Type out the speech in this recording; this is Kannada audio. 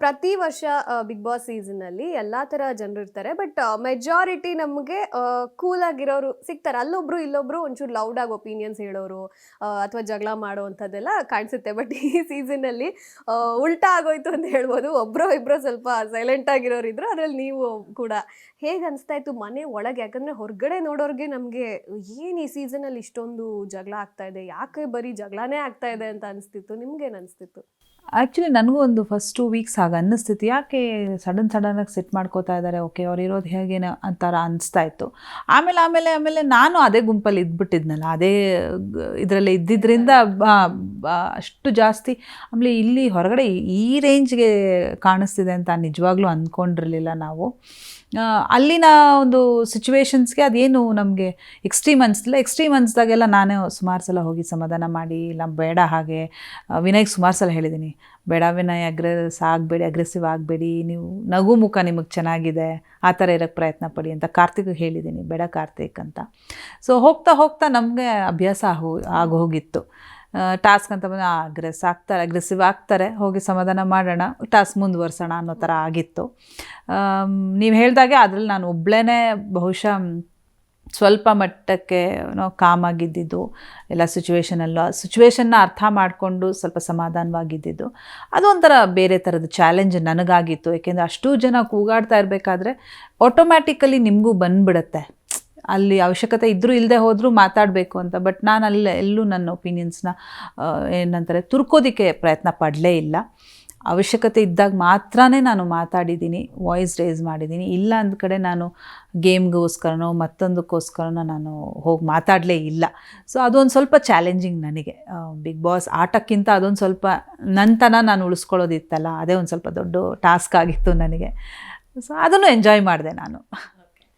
ಪ್ರತಿ ವರ್ಷ ಬಿಗ್ ಬಾಸ್ ಸೀಸನ್ ಅಲ್ಲಿ ಎಲ್ಲಾ ತರ ಜನರು ಇರ್ತಾರೆ. ಬಟ್ ಮೆಜಾರಿಟಿ ನಮಗೆ ಕೂಲ್ ಆಗಿರೋರು ಸಿಗ್ತಾರೆ. ಅಲ್ಲೊಬ್ರು ಇಲ್ಲೊಬ್ರು ಒಂಚೂರು ಲೌಡ್ ಆಗಿ ಒಪಿನಿಯನ್ಸ್ ಹೇಳೋರು ಅಥವಾ ಜಗಳ ಮಾಡೋ ಅಂಥದ್ದೆಲ್ಲ ಕಾಣಿಸುತ್ತೆ. ಬಟ್ ಈ ಸೀಸನ್ ಅಲ್ಲಿ ಉಲ್ಟಾ ಆಗೋಯ್ತು ಅಂತ ಹೇಳ್ಬೋದು. ಒಬ್ರು ಇಬ್ರು ಸ್ವಲ್ಪ ಸೈಲೆಂಟ್ ಆಗಿರೋರು ಇದ್ರು. ಅದ್ರಲ್ಲಿ ನೀವು ಕೂಡ ಹೇಗೆ ಅನಿಸ್ತಾ ಇತ್ತು ಮನೆ ಒಳಗೆ? ಯಾಕಂದ್ರೆ ಹೊರಗಡೆ ನೋಡೋರ್ಗೆ ನಮಗೆ ಏನು ಈ ಸೀಸನ್ ಅಲ್ಲಿ ಇಷ್ಟೊಂದು ಜಗಳ ಆಗ್ತಾ ಇದೆ? ಯಾಕೆ ಬರೀ ಜಗಳನೇ ಆಗ್ತಾ ಇದೆ ಅಂತ ಅನಿಸ್ತಿತ್ತು? ನಿಮ್ಗೇನು ಅನಿಸ್ತಿತ್ತು? ಆ್ಯಕ್ಚುಲಿ ನನಗೂ ಒಂದು ಫಸ್ಟ್ ವೀಕ್ಸ್ ಆಗ ಅನ್ನಿಸ್ತಿತ್ತು. ಯಾಕೆ ಸಡನ್ ಸಡನ್ನಾಗಿ ಸೆಟ್ ಮಾಡ್ಕೋತಾ ಇದ್ದಾರೆ ಓಕೆ ಅವ್ರು ಇರೋದು ಹೇಗೇನೋ ಅಂತಾರ ಇತ್ತು. ಆಮೇಲೆ ಆಮೇಲೆ ಆಮೇಲೆ ನಾನು ಅದೇ ಗುಂಪಲ್ಲಿ ಇದ್ಬಿಟ್ಟಿದ್ನಲ್ಲ. ಅದೇ, ಇದರಲ್ಲಿ ಇದ್ದಿದ್ದರಿಂದ ಅಷ್ಟು ಜಾಸ್ತಿ. ಆಮೇಲೆ ಇಲ್ಲಿ ಹೊರಗಡೆ ಈ ರೇಂಜ್ಗೆ ಕಾಣಿಸ್ತಿದೆ ಅಂತ ನಿಜವಾಗ್ಲೂ ಅಂದ್ಕೊಂಡಿರಲಿಲ್ಲ ನಾವು. ಅಲ್ಲಿನ ಒಂದು ಸಿಚುವೇಶನ್ಸ್ಗೆ ಅದೇನು ನಮಗೆ ಎಕ್ಸ್ಟ್ರೀಮ್ ಇಲ್ಲ ಎಕ್ಸ್ಟ್ರೀಮ್ ಅನ್ನಿಸ್ದಾಗೆಲ್ಲ ನಾನೇ ಸುಮಾರು ಸಲ ಹೋಗಿ ಸಮಾಧಾನ ಮಾಡಿ, ಇಲ್ಲ ಬೇಡ ಹಾಗೆ. ವಿನಯ್ ವಿನಯ್ಗೆ ಸುಮಾರು ಸಲ ಹೇಳಿದ್ದೀನಿ ಬೇಡ ವಿನಯ್ ಅಗ್ರೆಸ್ ಆಗಬೇಡಿ ಅಗ್ರೆಸಿವ್ ಆಗಬೇಡಿ, ನೀವು ನಗು ಮುಖ ನಿಮಗೆ ಚೆನ್ನಾಗಿದೆ, ಆ ಥರ ಇರೋಕ್ಕೆ ಪ್ರಯತ್ನ ಪಡಿ ಅಂತ ಕಾರ್ತಿಕ್ ಹೇಳಿದ್ದೀನಿ ಬೇಡ ಕಾರ್ತಿಕ್ ಅಂತ. ಸೊ ಹೋಗ್ತಾ ಹೋಗ್ತಾ ನಮಗೆ ಅಭ್ಯಾಸ ಆಗೋ ಆಗೋಗಿತ್ತು ಟಾಸ್ಕ್ ಅಂತ ಬಂದು ಅಗ್ರೆಸ್ ಆಗ್ತಾರೆ ಅಗ್ರೆಸಿವ್ ಆಗ್ತಾರೆ, ಹೋಗಿ ಸಮಾಧಾನ ಮಾಡೋಣ ಟಾಸ್ಕ್ ಮುಂದುವರ್ಸೋಣ ಅನ್ನೋ ಥರ ಆಗಿತ್ತು. ನೀವು ಹೇಳಿದಾಗೆ ಅದ್ರಲ್ಲಿ ನಾನು ಒಬ್ಬಳೇ ಬಹುಶಃ ಸ್ವಲ್ಪ ಮಟ್ಟಕ್ಕೆ ಕಾಮ್ ಆಗಿದ್ದಿದ್ದು, ಎಲ್ಲ ಸಿಚುವೇಶನಲ್ಲೂ ಆ ಸಿಚುವೇಶನ್ನ ಅರ್ಥ ಮಾಡಿಕೊಂಡು ಸ್ವಲ್ಪ ಸಮಾಧಾನವಾಗಿದ್ದಿದ್ದು. ಅದೊಂಥರ ಬೇರೆ ಥರದ ಚಾಲೆಂಜ್ ನನಗಾಗಿತ್ತು. ಏಕೆಂದರೆ ಅಷ್ಟು ಜನ ಕೂಗಾಡ್ತಾ ಇರಬೇಕಾದ್ರೆ ಆಟೋಮ್ಯಾಟಿಕಲಿ ನಿಮಗೂ ಬಂದ್ಬಿಡುತ್ತೆ. ಅಲ್ಲಿ ಅವಶ್ಯಕತೆ ಇದ್ದರೂ ಇಲ್ಲದೆ ಹೋದರೂ ಮಾತಾಡಬೇಕು ಅಂತ. ಬಟ್ ನಾನು ಅಲ್ಲಿ ಎಲ್ಲೂ ನನ್ನ ಒಪಿನಿಯನ್ಸ್ನ ಏನಂತಾರೆ, ತುರ್ಕೋದಕ್ಕೆ ಪ್ರಯತ್ನ ಪಡಲೇ ಇಲ್ಲ. ಅವಶ್ಯಕತೆ ಇದ್ದಾಗ ಮಾತ್ರ ನಾನು ಮಾತಾಡಿದ್ದೀನಿ ವಾಯ್ಸ್ ರೇಸ್ ಮಾಡಿದ್ದೀನಿ. ಇಲ್ಲ ಅಂದ ಕಡೆ ನಾನು ಗೇಮ್ಗೋಸ್ಕರನೋ ಮತ್ತೊಂದಕ್ಕೋಸ್ಕರನೋ ನಾನು ಹೋಗಿ ಮಾತಾಡಲೇ ಇಲ್ಲ. ಸೊ ಅದೊಂದು ಸ್ವಲ್ಪ ಚಾಲೆಂಜಿಂಗ್ ನನಗೆ. ಬಿಗ್ ಬಾಸ್ ಆಟಕ್ಕಿಂತ ಅದೊಂದು ಸ್ವಲ್ಪ ನಂತನ ನಾನು ಉಳಿಸ್ಕೊಳ್ಳೋದಿತ್ತಲ್ಲ, ಅದೇ ಒಂದು ಸ್ವಲ್ಪ ದೊಡ್ಡ ಟಾಸ್ಕ್ ಆಗಿತ್ತು ನನಗೆ. ಸೊ ಅದನ್ನು ಎಂಜಾಯ್ ಮಾಡಿದೆ ನಾನು.